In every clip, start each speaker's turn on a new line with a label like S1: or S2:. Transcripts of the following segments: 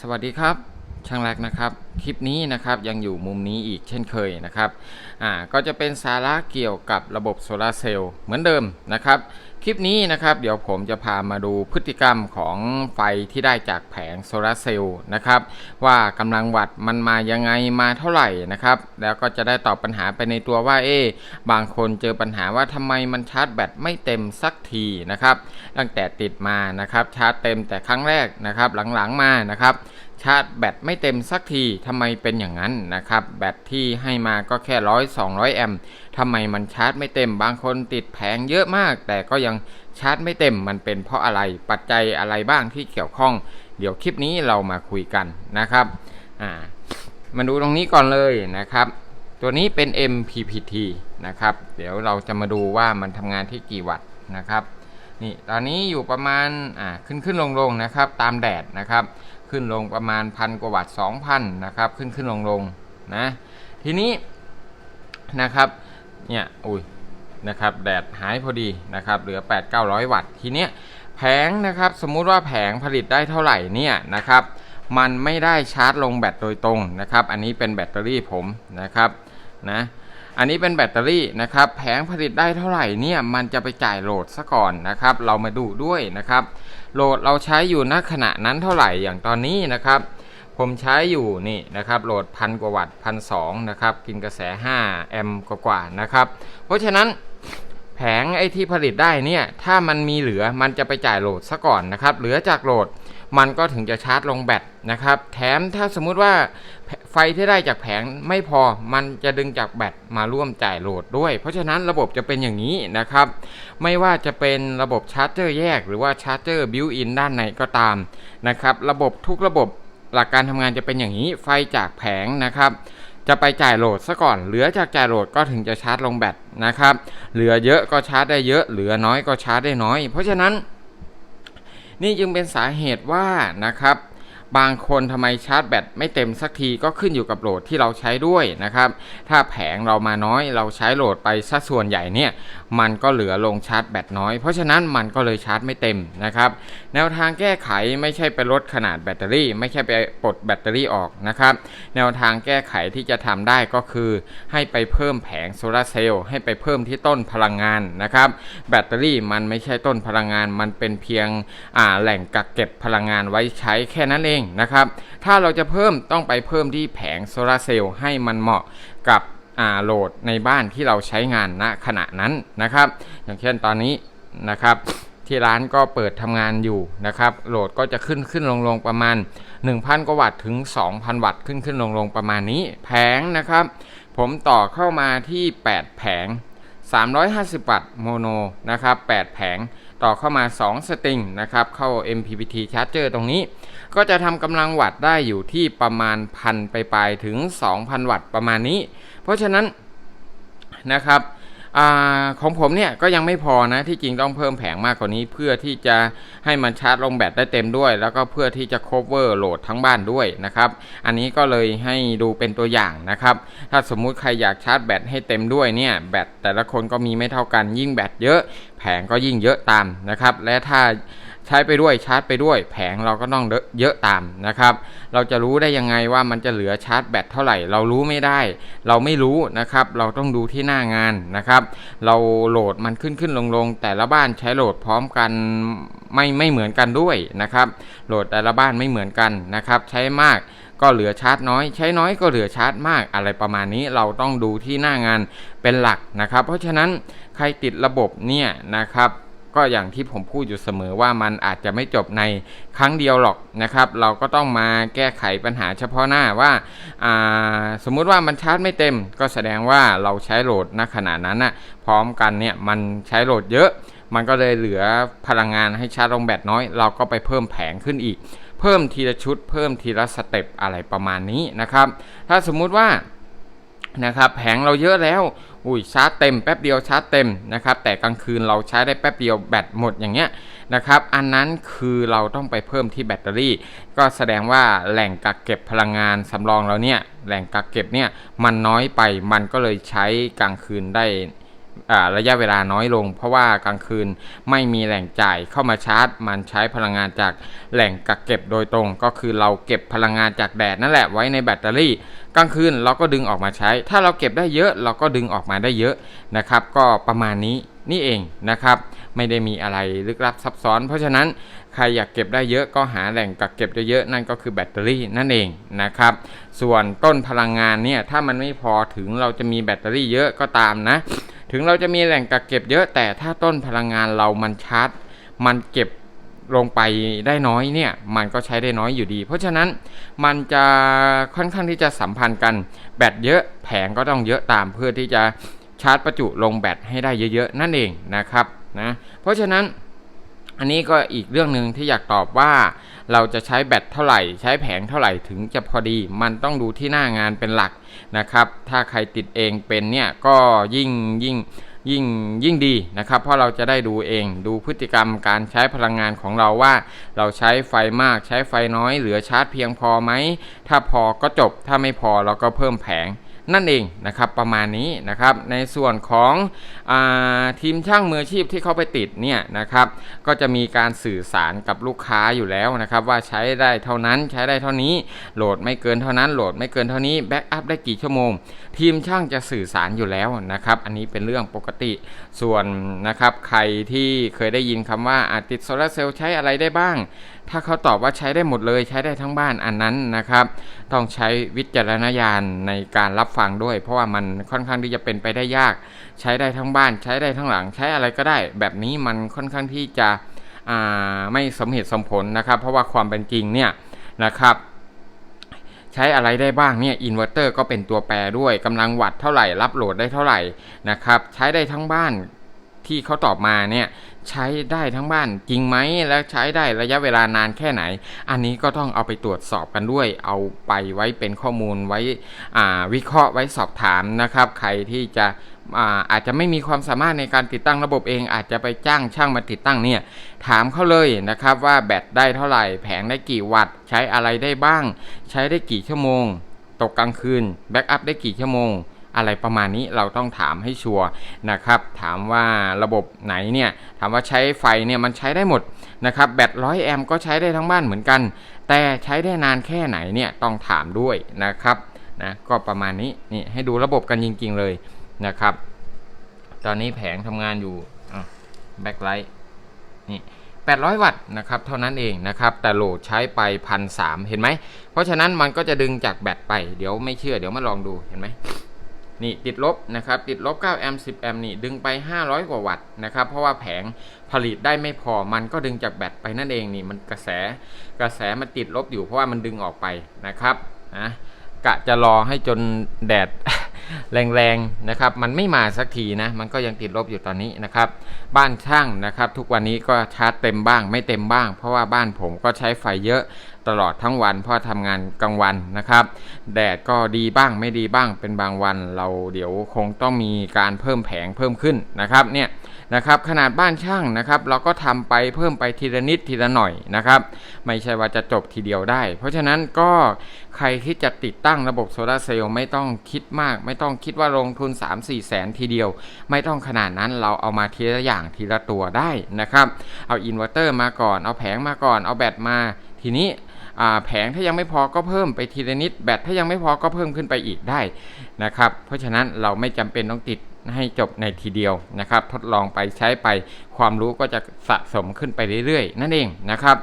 S1: สวัสดีครับช่างแรกนะครับคลิปนี้นะครับยังอยู่มุมนี้อีกเช่นเคยนะครับอ่าก็จะเป็นสาระเกี่ยวกับระบบโซลาร์เซลล์เหมือนเดิมนะครับ คลิปนี้นะครับเดี๋ยวผมจะพามาดูพฤติกรรมของไฟที่ได้จากแผงโซลาร์เซลล์นะครับว่ากำลังวัตต์มันมายังไงมาเท่าไหร่นะครับแล้วก็จะได้ตอบปัญหาไปในตัวว่าเอ๊บางคนเจอปัญหาว่าทำไมมันชาร์จแบตไม่เต็มสักทีนะครับตั้งแต่ติดมานะครับชาร์จเต็มแต่ครั้งแรกนะครับหลังๆมานะครับชาร์จแบตไม่เต็มสักทีทำไมเป็นอย่างนั้นนะครับแบตที่ให้มาก็แค่ร้อยสองร้อยแอมป์ ทำไมมันชาร์จไม่เต็ม บางคนติดแผงเยอะมาก แต่ก็ยังชาร์จไม่เต็ม มันเป็นเพราะอะไรปัจจัยอะไรบ้างที่เกี่ยวข้อง เดี๋ยวคลิปนี้เรามาคุยกันนะครับอ่ามาดูตรงนี้ก่อนเลยนะครับ ตัวนี้เป็น MPPT นะครับ เดี๋ยวเราจะมาดูว่ามันทำงานที่กี่วัตต์นะครับนี่ตอนนี้อยู่ประมาณอ่าขึ้นขึ้นลงลงนะครับ ตามแดดนะครับ ขึ้นลงประมาณพันกว่าวัตต์สองพันนะครับ ขึ้นขึ้นลงลงนะทีนี้นะครับ เนี่ยอุ้ยนะครับแดดหายพอดีนะครับเหลือ 8 900 วัตต์ทีเนี้ยแผงนะครับสมมุติว่าแผงผลิตได้เท่าไหร่เนี่ยนะครับมันไม่ได้ชาร์จลงแบตโดยตรงนะครับ อันนี้เป็นแบตเตอรี่ผมนะครับนะอันนี้เป็นแบตเตอรี่นะครับแผงผลิตได้เท่าไหร่เนี่ยมันจะไปจ่ายโหลดซะก่อนนะครับ เรามาดูด้วยนะครับ โหลดเราใช้อยู่ณขณะนั้นเท่าไหร่อย่างตอนนี้นะครับ ผมใช้อยู่นี่นะครับโหลดพันกว่าวัตต์พันสองนะครับกินกระแส 5 แอมป์กว่าๆนะครับ เพราะฉะนั้นแผงไอ้ที่ผลิตได้เนี่ยถ้ามันมีเหลือมันจะไปจ่ายโหลดซะก่อนนะครับเหลือจากโหลดมันก็ถึงจะชาร์จลงแบตนะครับ แถมถ้าสมมุติว่าไฟที่ได้จากแผงไม่พอมันจะดึงจากแบตมาร่วมจ่ายโหลดด้วย เพราะฉะนั้นระบบจะเป็นอย่างนี้นะครับ ไม่ว่าจะเป็นระบบชาร์จเจอร์แยก หรือว่าชาร์จเจอร์บิวอินด้านในก็ตามนะครับ ระบบทุกระบบ หลักการทำงานจะเป็นอย่างนี้ไฟจากแผงนะครับจะไปจ่ายโหลดซะก่อน เหลือจากจ่ายโหลดก็ถึงจะชาร์จลงแบตนะครับ เหลือเยอะก็ชาร์จได้เยอะ เหลือน้อยก็ชาร์จได้น้อย เพราะฉะนั้น นี่จึงเป็นสาเหตุว่านะครับ บางคนทำไมชาร์จแบตไม่เต็มสักทีก็ขึ้นอยู่กับโหลดที่เราใช้ด้วยนะครับ ถ้าแผงเรามาน้อยเราใช้โหลดไปสัดส่วนใหญ่เนี่ยมันก็เหลือลงชาร์จแบตน้อย เพราะฉะนั้นมันก็เลยชาร์จไม่เต็มนะครับแนวทางแก้ไขไม่ใช่ไปลดขนาดแบตเตอรี่ ไม่ใช่ไปปลดแบตเตอรี่ออกนะครับแนวทางแก้ไขที่จะทำได้ก็คือ ให้ไปเพิ่มแผงโซลาร์เซลล์ให้ไปเพิ่มที่ต้นพลังงานนะครับแบตเตอรี่มันไม่ใช่ต้นพลังงานมันเป็นเพียงอ่าแหล่งกักเก็บพลังงานไว้ใช้แค่นั้นเองนะครับ ถ้าเราจะเพิ่มต้องไปเพิ่มที่แผงโซลาเซลล์ให้มันเหมาะกับโหลดในบ้านที่เราใช้งานณขณะนั้นนะครับ อย่างเช่นตอนนี้นะครับที่ร้านก็เปิดทำงานอยู่นะครับ โหลดก็จะขึ้นขึ้นลงลงประมาณ 1,000 กว่าวัตต์ถึง 2,000 วัตต์ขึ้นขึ้นลงลงประมาณนี้ แผงนะครับ ผมต่อเข้ามาที่ 8 แผง 350 วัตต์โมโนนะครับ 8 แผง ต่อเข้ามา 2 สตริงนะครับ เข้า MPPT charger ตรงนี้ ก็จะทำกำลังวัตต์ได้อยู่ที่ประมาณพันไปปลายถึง 2,000 วัตต์ประมาณนี้ เพราะฉะนั้นนะครับอของผมเนี่ยก็ยังไม่พอนะที่จริงต้องเพิ่มแผงมากกว่านี้ เพื่อที่จะให้มันชาร์จลงแบตได้เต็มด้วย แล้วก็เพื่อที่จะ cover โหลดทั้งบ้านด้วยนะครับอันนี้ก็เลยให้ดูเป็นตัวอย่างนะครับถ้าสมมุติใครอยากชาร์จแบตให้เต็มด้วยเนี่ยแบตแต่ละคนก็มีไม่เท่ากันยิ่งแบตเยอะ แผงก็ยิ่งเยอะตามนะครับ และถ้าใช้ไปด้วยชาร์จไปด้วย แผงเราก็ต้องเยอะตามนะครับ เราจะรู้ได้ยังไงว่ามันจะเหลือชาร์จแบตเท่าไหร่ เรารู้ไม่ได้ เราไม่รู้นะครับ เราต้องดูที่หน้างานนะครับ เราโหลดมันขึ้นขึ้นลงลงแต่ละบ้านใช้โหลดพร้อมกันไม่ไม่เหมือนกันด้วยนะครับ โหลดแต่ละบ้านไม่เหมือนกันนะครับ ใช้มาก ก็เหลือชาร์จน้อย ใช้น้อยก็เหลือชาร์จมากอะไรประมาณนี้เราต้องดูที่หน้างานเป็นหลักนะครับ เพราะฉะนั้นใครติดระบบเนี่ยนะครับก็อย่างที่ผมพูดอยู่เสมอว่ามันอาจจะไม่จบในครั้งเดียวหรอกนะครับ เราก็ต้องมาแก้ไขปัญหาเฉพาะหน้าว่าสมมุติว่ามันชาร์จไม่เต็ม ก็แสดงว่าเราใช้โหลดณขณะนั้นนะพร้อมกันเนี่ยมันใช้โหลดเยอะ มันก็เลยเหลือพลังงานให้ชาร์จลงแบตน้อย เราก็ไปเพิ่มแผงขึ้นอีก เพิ่มทีละชุด เพิ่มทีละสเต็ปอะไรประมาณนี้นะครับ ถ้าสมมุติว่านะครับแผงเราเยอะแล้วอุ้ยชาร์จเต็มแป๊บเดียวชาร์จเต็มนะครับแต่กลางคืนเราใช้ได้แป๊บเดียวแบตหมดอย่างเงี้ยนะครับอันนั้นคือเราต้องไปเพิ่มที่แบตเตอรี่ ก็แสดงว่าแหล่งกักเก็บพลังงานสำรองเราเนี่ยแหล่งกักเก็บเนี่ยมันน้อยไปมันก็เลยใช้กลางคืนได้ ระยะเวลาน้อยลง เพราะว่ากลางคืนไม่มีแหล่งจ่ายเข้ามาชาร์จ มันใช้พลังงานจากแหล่งกักเก็บโดยตรง ก็คือเราเก็บพลังงานจากแดดนั่นแหละไว้ในแบตเตอรี่ กลางคืนเราก็ดึงออกมาใช้ ถ้าเราเก็บได้เยอะเราก็ดึงออกมาได้เยอะนะครับ ก็ประมาณนี้นี่เองนะครับ ไม่ได้มีอะไรลึกลับซับซ้อน เพราะฉะนั้นใครอยากเก็บได้เยอะก็หาแหล่งกักเก็บเยอะๆนั่นก็คือแบตเตอรี่นั่นเองนะครับ ส่วนต้นพลังงานเนี่ยถ้ามันไม่พอถึงเราจะมีแบตเตอรี่เยอะก็ตามนะ ถึงเราจะมีแหล่งกักเก็บเยอะแต่ถ้าต้นพลังงานเรามันชาร์จมันเก็บลงไปได้น้อยเนี่ยมันก็ใช้ได้น้อยอยู่ดี เพราะฉะนั้นมันจะค่อนข้างที่จะสัมพันธ์กันแบตเยอะแผงก็ต้องเยอะตามเพื่อที่จะชาร์จประจุลงแบตให้ได้เยอะๆนั่นเองนะครับนะเพราะฉะนั้นอันนี้ก็อีกเรื่องหนึ่งที่อยากตอบว่า เราจะใช้แบตเท่าไหร่ ใช้แผงเท่าไหร่ถึงจะพอดี มันต้องดูที่หน้างานเป็นหลักนะครับ ถ้าใครติดเองเป็นเนี่ยก็ยิ่งยิ่งยิ่งยิ่งดีนะครับ เพราะเราจะได้ดูเองดูพฤติกรรมการใช้พลังงานของเราว่า เราใช้ไฟมากใช้ไฟน้อย เหลือชาร์จเพียงพอไหม ถ้าพอก็จบถ้าไม่พอเราก็เพิ่มแผง นั่นเองนะครับประมาณนี้นะครับในส่วนของอทีมช่างมืออาชีพที่เขาไปติดเนี่ยนะครับก็จะมีการสื่อสารกับลูกค้าอยู่แล้วนะครับว่าใช้ได้เท่านั้นใช้ได้เท่านี้โหลดไม่เกินเท่านั้นโหลดไม่เกินเท่านี้แบ็กอัพได้กี่ชั่วโมง ทีมช่างจะสื่อสารอยู่แล้วนะครับอันนี้เป็นเรื่องปกติส่วนนะครับใครที่เคยได้ยินคำว่าอาติดโซลาร์เซลล์ใช้อะไรได้บ้าง ถ้าเขาตอบว่าใช้ได้หมดเลยใช้ได้ทั้งบ้านอันนั้นนะครับ ต้องใช้วิจารณญาณในการรับฟังด้วย เพราะว่ามันค่อนข้างที่จะเป็นไปได้ยาก ใช้ได้ทั้งบ้านใช้ได้ทั้งหลัง ใช้อะไรก็ได้ แบบนี้มันค่อนข้างที่จะไม่สมเหตุสมผลนะครับ เพราะว่าความเป็นจริงเนี่ยนะครับใช้อะไรได้บ้างเนี่ยอินเวอร์เตอร์ก็เป็นตัวแปรด้วยกำลังวัตเท่าไหร่ รับโหลดได้เท่าไหร่นะครับ ใช้ได้ทั้งบ้าน ที่เขาตอบมาเนี่ยใช้ได้ทั้งบ้านจริงไหมและใช้ได้ระยะเวลานานแค่ไหน อันนี้ก็ต้องเอาไปตรวจสอบกันด้วย เอาไปไว้เป็นข้อมูลไว้วิเคราะห์ไว้สอบถามนะครับ ใครที่จะอาอาจจะไม่มีความสามารถในการติดตั้งระบบเอง อาจจะไปจ้างช่างมาติดตั้งเนี่ยถามเขาเลยนะครับว่าแบตได้เท่าไหร่ แผงได้กี่วัตต์ใช้อะไรได้บ้าง ใช้ได้กี่ชั่วโมง ตกกลางคืนแบ็กอัพได้กี่ชั่วโมง อะไรประมาณนี้เราต้องถามให้ชัวร์นะครับ ถามว่าระบบไหนเนี่ยถามว่าใช้ไฟเนี่ยมันใช้ได้หมดนะครับแบตร้อยแอมก็ใช้ได้ทั้งบ้านเหมือนกัน แต่ใช้ได้นานแค่ไหนเนี่ยต้องถามด้วยนะครับนะก็ประมาณนี้นี่ให้ดูระบบกันจริง ๆเลยนะครับ ตอนนี้แผงทำงานอยู่แบ็คไลท์นี่800 วัตต์นะครับเท่านั้นเองนะครับแต่โหลดใช้ไปพันสเห็นไหม เพราะฉะนั้นมันก็จะดึงจากแบตไป เดี๋ยวไม่เชื่อเดี๋ยวมาลองดูเห็นไหม นี่ติดลบนะครับติดลบ9แอมป์10แอมป์นี่ดึงไป 500 กว่าวัตต์นะครับเพราะว่าแผงผลิตได้ไม่พอมันก็ดึงจากแบตไปนั่นเองนี่มันกระแสกระแสมันติดลบอยู่เพราะว่ามันดึงออกไปนะครับนะกะจะรอให้จนแดด แรงๆนะครับมันไม่มาสักทีนะมันก็ยังติดลบอยู่ตอนนี้นะครับ บ้านช่างนะครับ ทุกวันนี้ก็ชาร์จเต็มบ้าง ไม่เต็มบ้าง เพราะว่าบ้านผมก็ใช้ไฟเยอะตลอดทั้งวันเพราะทำงานกลางวันนะครับ แดดก็ดีบ้างไม่ดีบ้างเป็นบางวันเราเดี๋ยวคงต้องมีการเพิ่มแผงเพิ่มขึ้นนะครับเนี่ย นะครับขนาดบ้านช่างนะครับเราก็ทำไปเพิ่มไปทีละนิดทีละหน่อยนะครับไม่ใช่ว่าจะจบทีเดียวได้ เพราะฉะนั้นก็ใครที่จะติดตั้งระบบโซลาเซลล์ไม่ต้องคิดมาก ไม่ต้องคิดว่าลงทุน 3-4 แสนทีเดียว ไม่ต้องขนาดนั้นเราเอามาทีละอย่างทีละตัวได้นะครับเอาอินเวอร์เตอร์มาก่อนเอาแผงมาก่อน เอาแบตมาทีนี้แผงถ้ายังไม่พอก็เพิ่มไปทีละนิด แบตถ้ายังไม่พอก็เพิ่มขึ้นไปอีกได้นะครับเพราะฉะนั้นเราไม่จำเป็นต้องติด ให้จบในทีเดียวนะครับ ทดลองไปใช้ไปความรู้ก็จะสะสมขึ้นไปเรื่อยๆ นั่นเองนะครับ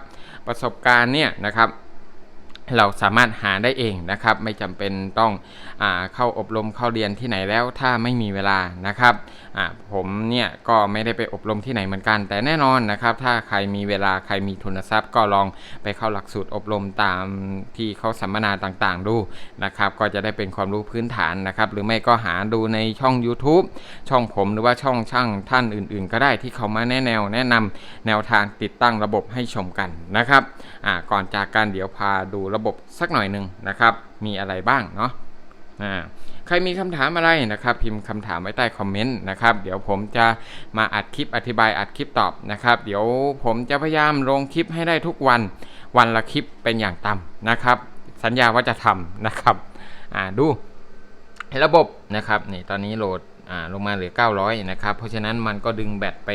S1: ประสบการณ์เนี่ยนะครับ เราสามารถหาได้เองนะครับ ไม่จำเป็นต้องอเข้าอบรมเข้าเรียนที่ไหนแล้วถ้าไม่มีเวลานะครับผมเนี่ยก็ไม่ได้ไปอบรมที่ไหนเหมือนกัน แต่แน่นอนนะครับ ถ้าใครมีเวลาใครมีทุนทรัพย์ ก็ลองไปเข้าหลักสูตรอบรมตามที่เขาสัมมนาต่างๆ ดูนะครับ ก็จะได้เป็นความรู้พื้นฐานนะครับ หรือไม่ก็หาดูในช่อง YouTube ช่องผมหรือว่าช่องช่างท่านอื่น ๆ ก็ได้ที่เขามาแนะแนวแนะนำแนวทางติดตั้งระบบให้ชมกันนะครับก่อนจากการเดี๋ยวพาดูระระบบสักหน่อยหนึ่งนะครับ มีอะไรบ้างเนาะใครมีคำถามอะไรนะครับ พิมพ์คำถามไว้ใต้คอมเมนต์นะครับ เดี๋ยวผมจะมาอัดคลิปอธิบายอัดคลิปตอบนะครับ เดี๋ยวผมจะพยายามลงคลิปให้ได้ทุกวันวันละคลิปเป็นอย่างต่ำนะครับ สัญญาว่าจะทำนะครับอ่าดูระบบนะครับนี่ตอนนี้โหลดอ่าลงมาเหลือ 900 นะครับ เพราะฉะนั้นมันก็ดึงแบตไป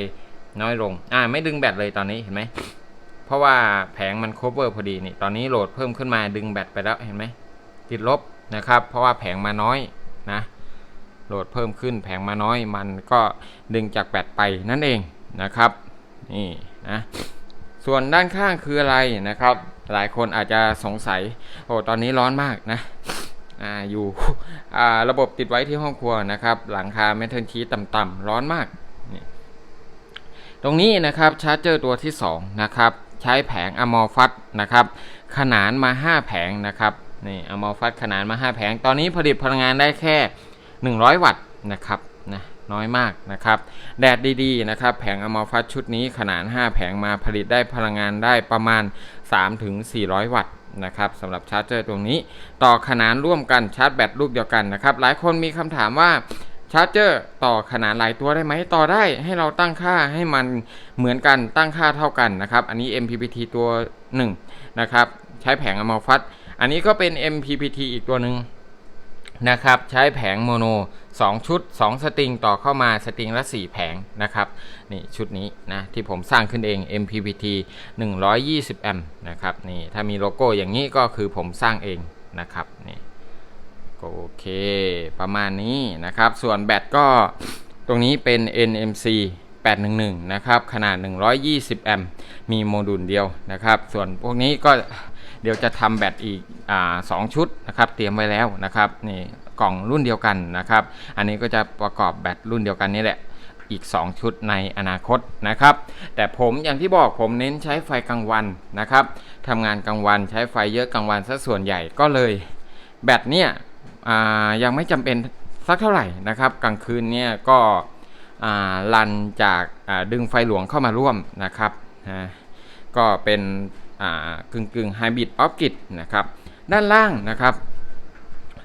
S1: น้อยลง อ่า ไม่ดึงแบตเลยตอนนี้เห็นไหม เพราะว่าแผงมัน cover พอดีนี่ตอนนี้โหลดเพิ่มขึ้นมาดึงแบตไปแล้วเห็นไหมติดลบนะครับ เพราะว่าแผงมาน้อยนะโหลดเพิ่มขึ้นแผงมาน้อย มันก็ดึงจากแบตไปนั่นเองนะครับนี่นะส่วนด้านข้างคืออะไรนะครับ หลายคนอาจจะสงสัยโอ้ตอนนี้ร้อนมากนะอ่าอยู่อ่าระบบติดไว้ที่ห้องครัวนะครับ หลังคาเมทัลชีตต่ำๆร้อนมากนี่ตรงนี้นะครับชาร์จเจอร์ตัวที่2นะครับ ใช้แผงอมอฟัตนะครับ ขนานมา 5 แผงนะครับนี่อมอฟัตขนานมา 5 แผง ตอนนี้ผลิตพลังงานได้แค่ 100 วัตต์นะครับนะน้อยมากนะครับ แดดดีๆนะครับแผงอมอฟัตชุดนี้ขนาด 5 แผงมาผลิตได้พลังงานได้ประมาณ 3-400 วัตต์นะครับสำหรับชาร์จเจอร์ตรงนี้ ต่อขนานร่วมกันชาร์จแบตลูกเดียวกันนะครับ หลายคนมีคำถามว่า ชาร์จเจอร์ต่อขนาดหลายตัวได้ไหมต่อได้ให้เราตั้งค่าให้มันเหมือนกันตั้งค่าเท่ากันนะครับ อันนี้ MPPT ตัว 1 นะครับ ใช้แผงอมอฟัตอันนี้ก็เป็น MPPT อีกตัวหนึ่งนะครับ ใช้แผงโมโน 2 ชุด 2 สตริงต่อเข้ามาสตริงละ 4 แผงนะครับนี่ชุดนี้นะที่ผมสร้างขึ้นเอง MPPT 120 แอมป์นะครับนี่ถ้ามีโลโก้อย่างนี้ก็คือผมสร้างเองนะครับนี่ โอเค ประมาณนี้นะครับ ส่วนแบตก็ตรงนี้เป็น NMC 811 นะครับ ขนาด 120 แอมป์ มีโมดูลเดียวนะครับ ส่วนพวกนี้ก็เดี๋ยวจะทำแบตอีกอสองชุดนะครับ เตรียมไว้แล้วนะครับ นี่กล่องรุ่นเดียวกันนะครับ อันนี้ก็จะประกอบแบตรุ่นเดียวกันนี่แหละ อีก 2 ชุดในอนาคตนะครับ แต่ผมอย่างที่บอกผมเน้นใช้ไฟกลางวันนะครับทำงานกลางวันใช้ไฟเยอะกลางวันซะส่วนใหญ่ก็เลยแบตเนี่ย ยังไม่จำเป็นสักเท่าไหร่นะครับ กลางคืนเนี่ยก็อ่ารันจากดึงไฟหลวงเข้ามาร่วมนะครับนะก็เป็นกึ่งกึ่งไฮบริดออฟกิดนะครับ ด้านล่างนะครับ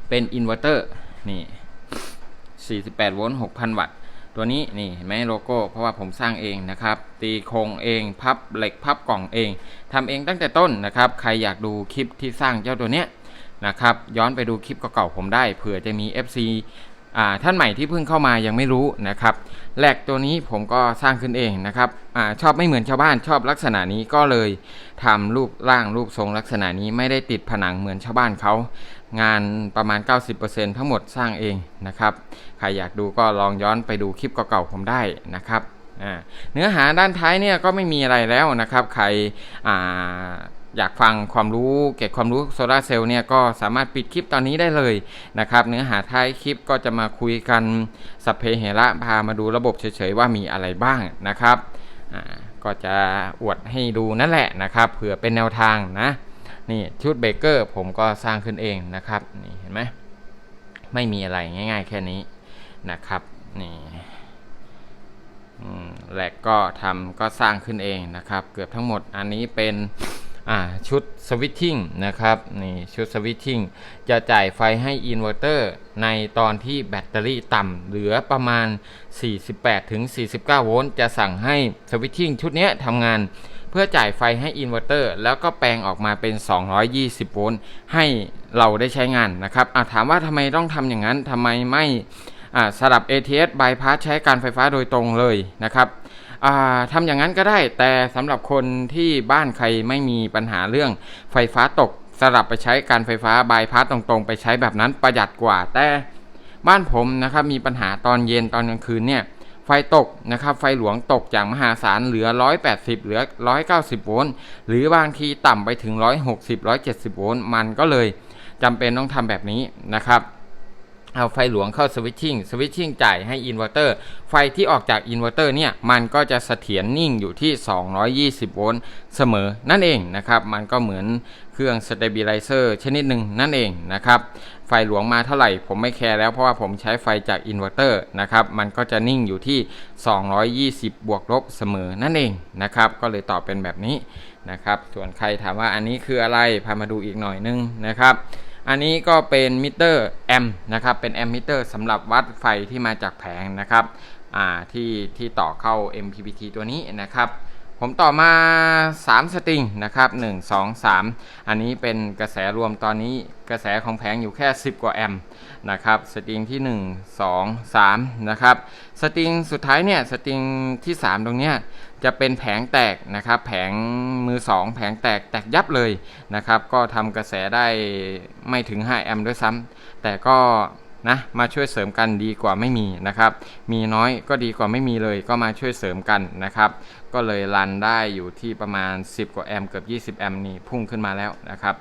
S1: เป็นอินเวอร์เตอร์นี่ 48 โวลต์ 6,000 วัตต์ ตัวนี้นี่เห็นไหมโลโก้ เพราะว่าผมสร้างเองนะครับ ตีโครงเอง พับเหล็ก พับกล่องเอง ทำเองตั้งแต่ต้นนะครับ ใครอยากดูคลิปที่สร้างเจ้าตัวเนี้ย นะครับ ย้อนไปดูคลิปเก่าๆผมได้เผื่อจะมี FC อ่าท่านใหม่ที่เพิ่งเข้ามายังไม่รู้นะครับแหลกตัวนี้ผมก็สร้างขึ้นเองนะครับอาชอบไม่เหมือนชาวบ้านชอบลักษณะนี้ก็เลยทำรูปร่างรูปทรงลักษณะนี้ไม่ได้ติดผนังเหมือนชาวบ้านเขางานประมาณ 90%ทั้งหมดสร้างเองนะครับใครอยากดูก็ลองย้อนไปดูคลิปเก่าๆผมได้นะครับเนื้อหาด้านท้ายเนี่ยก็ไม่มีอะไรแล้วนะครับ ใคร อยากฟังความรู้เก็บความรู้โซลาเซลล์เนี่ยก็สามารถปิดคลิปตอนนี้ได้เลยนะครับ เนื้อหาท้ายคลิปก็จะมาคุยกันสัพเพเหระพามาดูระบบเฉยๆว่ามีอะไรบ้างนะครับก็จะอวดให้ดูนั่นแหละนะครับเผื่อเป็นแนวทางนะนี่ชุดเบเกอร์ผมก็สร้างขึ้นเองนะครับนี่เห็นไหมไม่มีอะไรง่าย ๆ แค่นี้นะครับนี่แหลกก็ทำก็สร้างขึ้นเองนะครับ เกือบทั้งหมดอันนี้เป็น ชุดสวิตชิ่งนะครับนี่ชุดสวิตชิ่งจะจ่ายไฟให้อินเวอร์เตอร์ในตอนที่แบตเตอรี่ต่ำเหลือประมาณ 48-49 โวลต์จะสั่งให้สวิตชิ่งชุดนี้ทำงานเพื่อจ่ายไฟให้อินเวอร์เตอร์แล้วก็แปลงออกมาเป็น 220 โวลต์ให้เราได้ใช้งานนะครับถามว่าทำไมต้องทำอย่างนั้นทำไมไม่สลับ ATS bypass ใช้การไฟฟ้าโดยตรงเลยนะครับ ทำอย่างนั้นก็ได้ แต่สำหรับคนที่บ้านใครไม่มีปัญหาเรื่องไฟฟ้าตกสลับไปใช้การไฟฟ้าบายพาสตรงๆ ไปใช้แบบนั้นประหยัดกว่า แต่บ้านผมนะครับมีปัญหาตอนเย็นตอนกลางคืนเนี่ยไฟตกนะครับไฟหลวงตกจากมหาศาลเหลือ 180 เหลือ 190 โวลต์หรือบางทีต่ำไปถึง 160 170 โวลต์มันก็เลยจำเป็นต้องทำแบบนี้นะครับ เอาไฟหลวงเข้าสวิตชิ่งสวิตชิ่งจ่ายให้อินเวอร์เตอร์ ไฟที่ออกจากอินเวอร์เตอร์เนี่ย มันก็จะเสถียรนิ่งอยู่ที่ 220 โวลต์เสมอ นั่นเองนะครับ มันก็เหมือนเครื่องสเตเบลิเซอร์ชนิดหนึ่งนั่นเองนะครับ ไฟหลวงมาเท่าไหร่ผมไม่แคร์แล้วเพราะว่าผมใช้ไฟจากอินเวอร์เตอร์นะครับ มันก็จะนิ่งอยู่ที่ 220 บวกลบเสมอนั่นเองนะครับ ก็เลยตอบเป็นแบบนี้นะครับ ส่วนใครถามว่าอันนี้คืออะไร พามาดูอีกหน่อยนึงนะครับ อันนี้ก็เป็นมิเตอร์แอมนะครับ เป็นแอมมิเตอร์สำหรับวัดไฟที่มาจากแผงนะครับที่ที่ต่อเข้า MPPT ตัวนี้นะครับ ผมต่อมา 3 สตริงนะครับ1 2 3 อันนี้เป็นกระแสรวมตอนนี้กระแสของแผงอยู่แค่ 10 กว่าแอมป์นะครับสตริงที่ 1 2 3นะครับสตริงสุดท้ายเนี่ยสตริงที่ 3 ตรงเนี้ยจะเป็นแผงแตกนะครับแผงมือ 2 แผงแตกแตกยับเลยนะครับก็ทำกระแสได้ไม่ถึง 5 แอมป์ด้วยซ้ำแต่ก็ นะมาช่วยเสริมกันดีกว่าไม่มีนะครับ มีน้อยก็ดีกว่าไม่มีเลยก็มาช่วยเสริมกันนะครับ ก็เลยรันได้อยู่ที่ประมาณ 10 กว่าแอมป์เกือบ 20 แอมป์นี่พุ่งขึ้นมาแล้วนะครับ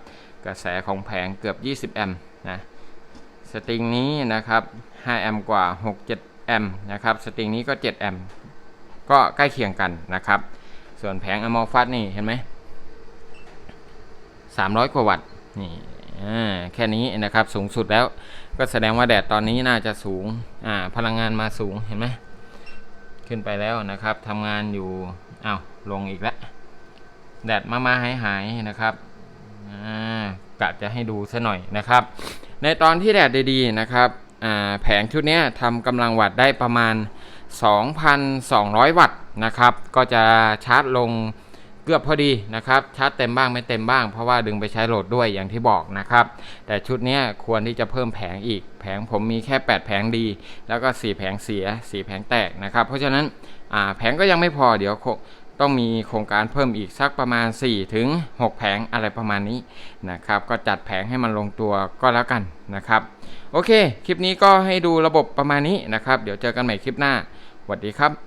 S1: กระแสของแผงเกือบ 20 แอมป์นะสตริงนี้นะครับ 5 แอมป์กว่า 6-7 แอมป์นะครับ สตริงนี้ก็ 7 แอมป์ก็ใกล้เคียงกันนะครับ ส่วนแผงอะมอฟัสนี่เห็นไหม300 กว่าวัตต์นี่ แค่นี้นะครับสูงสุดแล้วก็แสดงว่าแดดตอนนี้น่าจะสูงอ่าพลังงานมาสูงเห็นไหมขึ้นไปแล้วนะครับทำงานอยู่อ้าวลงอีกแล้วแดดมามาหายหายนะครับอ่ากะจะให้ดูซะหน่อยนะครับ ในตอนที่แดดดีๆนะครับอ่าแผงชุดเนี้ยทำกำลังวัตต์ได้ประมาณ 2,200 วัตต์นะครับ ก็จะชาร์จลง เกือบพอดีนะครับชาร์จเต็มบ้างไม่เต็มบ้างเพราะว่าดึงไปใช้โหลดด้วยอย่างที่บอกนะครับ แต่ชุดนี้ควรที่จะเพิ่มแผงอีก แผงผมมีแค่ 8 แผงดี แล้วก็ 4 แผงเสีย 4 แผงแตกนะครับ เพราะฉะนั้นแผงก็ยังไม่พอเดี๋ยวต้องมีโครงการเพิ่มอีกสักประมาณ 4 ถึง 6 แผงอะไรประมาณนี้นะครับ ก็จัดแผงให้มันลงตัวก็แล้วกันนะครับ โอเค คลิปนี้ก็ให้ดูระบบประมาณนี้นะครับ เดี๋ยวเจอกันใหม่คลิปหน้าสวัสดีครับ